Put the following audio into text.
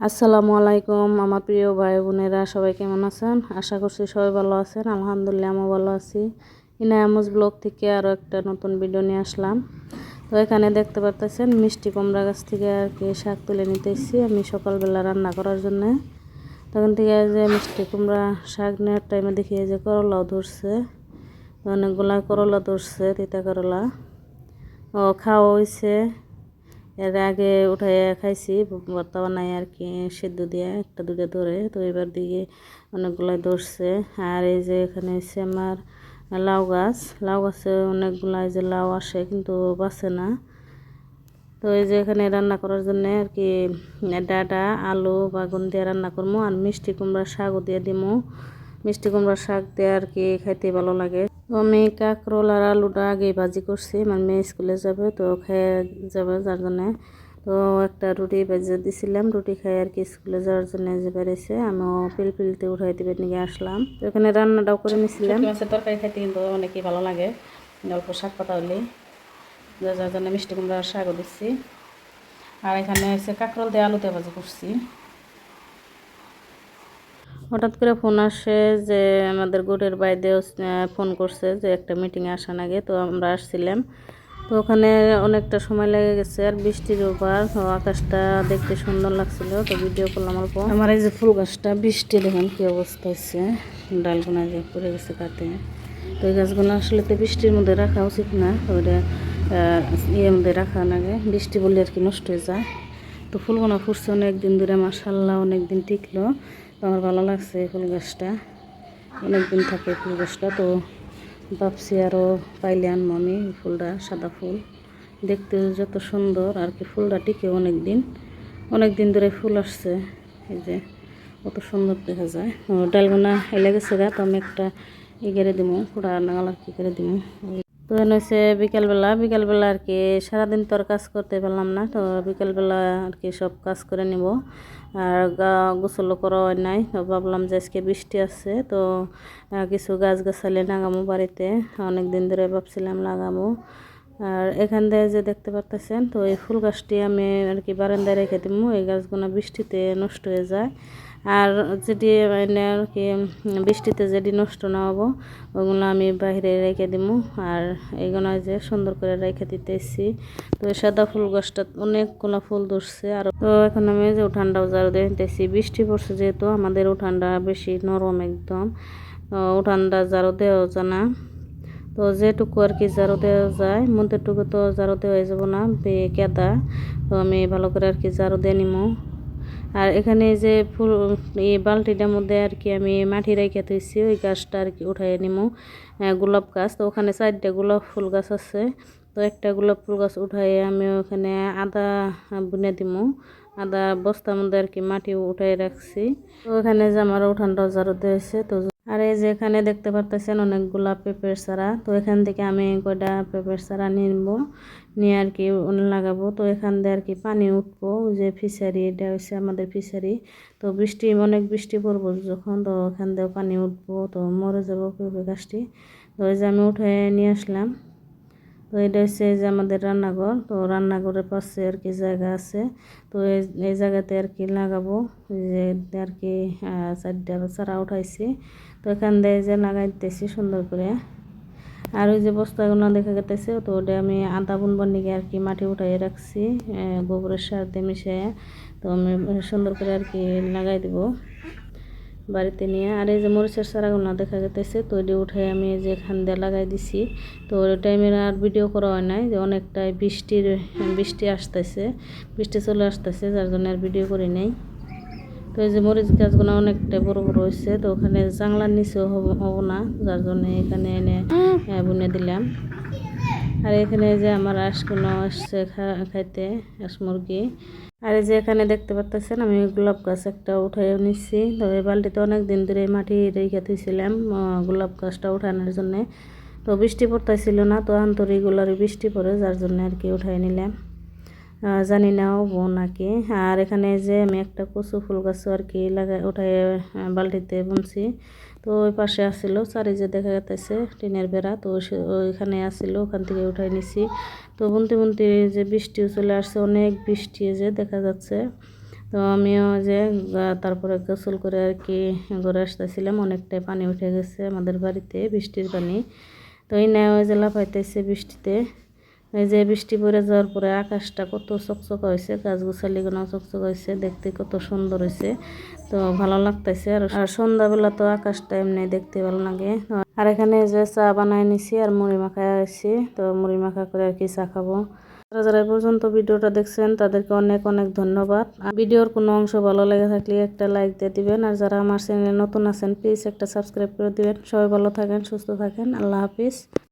আসসালামু আলাইকুম, আমার প্রিয় ভাই বোনেরা, সবাই কেমন আছেন? আশা করছি সবাই ভালো আছেন। আলহামদুলিল্লাহ আমি ভালো আছি। ইনায়ামুজ ব্লগ থেকে আরও একটা নতুন ভিডিও নিয়ে আসলাম। তো এখানে দেখতে পারতেছেন, মিষ্টি কুমড়া গাছ থেকে আর কি শাক তুলে নিতেছি আমি সকালবেলা রান্না করার জন্য। তখন থেকে যে মিষ্টি কুমড়া শাক নেওয়ার টাইমে দেখি যে করলাও ধরছে। অনেকগুলা করলা ধরছে, তিতা করলা। ও খাওয়া হয়েছে। এর আগে উঠাই খাইছি ভর্তা বানাই আর কি সেদ্ধ দিয়ে একটা দুটো ধরে। তো এবার দিকে অনেকগুলাই ধরছে। আর এই যে এখানে হচ্ছে আমার লাউ গাছ। লাউ গাছে অনেকগুলা এই যে লাউ আসে, কিন্তু বাঁচে না। তো এই যে এখানে রান্না করার জন্য আর কি ডাটা, আলু, বাগুন দিয়ে রান্না করব আর মিষ্টি কুমড়া শাকও দিয়ে দিমু। মিষ্টি কুমড়া শাক দিয়ে আর কি খাইতে ভালো লাগে। তো আমি কাঁকরোল আর আলুটা আগে ভাজি করছি, আমার মেয়ে স্কুলে যাবে তো খেয়ে যাবে যার জন্যে। তো একটা রুটি ভেজে দিছিলাম, রুটি খাই আর কি স্কুলে যাওয়ার জন্য যে বেড়েছে আমিও পিলপিলতে উঠাই দিবে নিয়ে আসলাম। তো এখানে রান্নাটাও করে মাছের তরকারি খাইতে কিন্তু অনেকই ভালো লাগে অল্প শাক পাতা হলে যার জন্য মিষ্টি কুমড়ার শাকও দিচ্ছি। আর এখানে হচ্ছে কাঁকরোল দিয়ে আলুতে ভাজি করছি। হঠাৎ করে ফোন আসে যে আমাদের গোটের বাইদেও ফোন করছে যে একটা মিটিংয়ে আসার আগে, তো আমরা আসছিলাম। তো ওখানে অনেকটা সময় লেগে গেছে, আর বৃষ্টির উপর আকাশটা দেখতে সুন্দর লাগছিল, তো ভিডিও করলাম অল্প। আমার এই যে ফুল গাছটা, বৃষ্টি দেখুন কী অবস্থা হচ্ছে ডালগুনা যে পড়ে গেছে কাতে তো এই গাছগুলো আসলে তো বৃষ্টির মধ্যে রাখা উচিত না ওটা ইয়ের মধ্যে রাখা লাগে বৃষ্টি বললে আর কি নষ্ট হয়ে যায়। তো ফুলগুনা ফুটছে অনেকদিন ধরে মাসাল্লাহ অনেকদিন টিকলো। তো আমার ভালো লাগছে ফুল গাছটা। অনেকদিন থাকে ফুল গাছটা, তো ভাবছি আরও পাইলে আনব আমি ফুলটা, সাদা ফুল। দেখতে যত সুন্দর, আর কি ফুলটা টিকে অনেক দিন অনেক দিন ধরে ফুল আসছে, এই যে কত সুন্দর দেখা যায়। ডালগুনা এলে গেছে গা, তো আমি একটা ই করে দিব পুরা নাগাল আর কি করে দিব তো হচ্ছে বিকালবেলা বিকালবেলা আর কি সারাদিন তো আর কাজ করতে পারলাম না, তো বিকালবেলা আর কি সব কাজ করে নিব। আর গা গোসল করা হয় নাই, তো ভাবলাম যে আজকে বৃষ্টি আছে, তো কিছু গাছ গাছালি লাগামো বাড়িতে অনেক দিন ধরে ভাবছিলাম লাগাবো আর এখান থেকে যে দেখতে পারতেছেন, তো এই ফুল গাছটি আমি আর কি বারান্দায় রেখে দিব এই গাছগুলো বৃষ্টিতে নষ্ট হয়ে যায়। আর যেটি মানে আর কি বৃষ্টিতে যেটি নষ্ট না হব, ওগুলো আমি বাইরে রেখে দিব আর এইগুলো যে সুন্দর করে রেখে দিতেছি। তো সাদা ফুল গাছটা, অনেকগুলো ফুল ধরছে। আর তো এখন আমি যে উঠানটাও জারু দিতেছি বৃষ্টি পড়ছে যেহেতু, আমাদের উঠানটা বেশি নরম একদম। উঠানটা জারু দেওয়া জানা তো যেটুকু আর কি জারো দেওয়া যায়, মধ্যেটুকু তো জারো দেওয়া যাব না কেদা। তো আমি ভালো করে আর কি জারো দিয়ে নিমো। আর এখানে যে ফুল, এই বালতিটার মধ্যে আর কি আমি মাটি রেখে তুইছি ওই গাছটা আর কি উঠাই নিমু। গোলাপ গাছ, তো ওখানে চারটে গোলাপ ফুল গাছ আছে। তো একটা গোলাপ ফুল গাছ উঠাই আমি ওখানে আদা বুনে দিমু। আদা বস্তার মধ্যে আর কি মাটি উঠাই রাখছি। তো ওখানে যে আমার উঠানটা জারু দিয়েছে তো আর এই যে এখানে দেখতে পারতেছেন অনেকগুলা পেঁপের চারা। তো এখান থেকে আমি কয়টা পেঁপের চারা নিব, নিয়ে আর কি লাগাবো। তো এখান দিয়ে আর কি পানি উঠবো। যে ফিশারি, এটা হচ্ছে আমাদের ফিশারি। তো বৃষ্টি, অনেক বৃষ্টি পড়ব যখন, তো এখান দিয়ে পানি উঠবো, তো মরে যাব পেঁপে গাছটি। তো ওই যে আমি উঠে নিয়ে আসলাম। তো এটা হচ্ছে যে আমাদের রান্নাঘর। তো রান্নাঘরের পাশে আর কি জায়গা আছে। তো এই জায়গাতে আর কি লাগাবো। যে আর কি চারটা চারা উঠাইছি। তো এখান দিয়ে যে লাগাইতেছি সুন্দর করে। আর ওই যে বস্তাগুলো দেখা গেতেছে, তো ওটা আমি আদা বুনবার নিকে আর কি মাটি উঠাই রাখছি গোবরের সার দিয়ে মিশিয়ে তো আমি সুন্দর করে আর কি লাগাই দেবো। বাড়িতে নিয়ে। আর এই যে মরিচের চারাগুলো দেখা যেতেছে তো এটি উঠে আমি যে খান দিয়ে লাগাই দিছি। তো ওই টাইমে আর ভিডিও করা হয় নাই যে অনেকটাই বৃষ্টির বৃষ্টি আসতেছে বৃষ্টি চলে আসতেছে যার জন্য আর ভিডিও করি নাই। তো এই যে মরিচ গাছগুলো অনেকটা বড় বড় হয়েছে তো ওখানে জাংলার নিচেও হব না যার জন্য এখানে এনে বুনে দিলাম। আর এখানে যে আমার আশগুলো আসছে খাইতে, আঁশ মুরগি। আর যে এখানে দেখতে পারতেছেন আমি গোলাপ গাছ একটা উঠাই নিচ্ছি তো এই বালতিতে অনেক দিন ধরে মাটি রেখে দিয়েছিলাম গোলাপ গাছটা উঠানোর জন্যে। তো বৃষ্টি পড়তেছিল না, তো আন্তরিকগুলোর বৃষ্টি পড়ে যার জন্য আর কি উঠাই নিলাম। জানি না হব নাকি। আর এখানে যে আমি একটা কচু ফুল গাছ আর কি লাগাই, উঠাই বালতিতে বুনছি। তো ওই পাশে আসছিল চারি যে দেখা যাচ্ছে টিনের বেড়া। তো ওইখানে আসছিল ওখান থেকে উঠাই নিছি। তো বুনতে বুনতে যে বৃষ্টিও চলে আসছে, অনেক বৃষ্টি যে দেখা যাচ্ছে। তো আমিও যে তারপরে গোসল করে আর কি ঘরে আসতেছিলাম। অনেকটাই পানি উঠে গেছে আমাদের বাড়িতে, বৃষ্টির পানি। তো এই নেওয়া যে লাফাইতেছে বৃষ্টিতে। এই যে বৃষ্টি পড়ে যাওয়ার পরে আকাশটা কত চকচকা হয়েছে গাছ গোছালিগুলো চকচকা হয়েছে, দেখতে কত সুন্দর হয়েছে। তো ভালো লাগতেছে। আর আর সন্ধ্যাবেলা তো আকাশটা এমনি দেখতে ভালো লাগে। আর এখানে যে চা বানাই নিছি আর মুড়ি মাখায় আসছি তো মুড়ি মাখা করে আর কি চা খাব। যারা যারা পর্যন্ত ভিডিওটা দেখছেন, তাদেরকে অনেক অনেক ধন্যবাদ। আর ভিডিওর কোনো অংশ ভালো লেগে থাকলে একটা লাইক দিয়ে দিবেন। আর যারা আমার চ্যানেলে নতুন আছেন প্লিজ একটা সাবস্ক্রাইব করে দিবেন। সবাই ভালো থাকেন, সুস্থ থাকেন। আল্লাহ হাফিজ।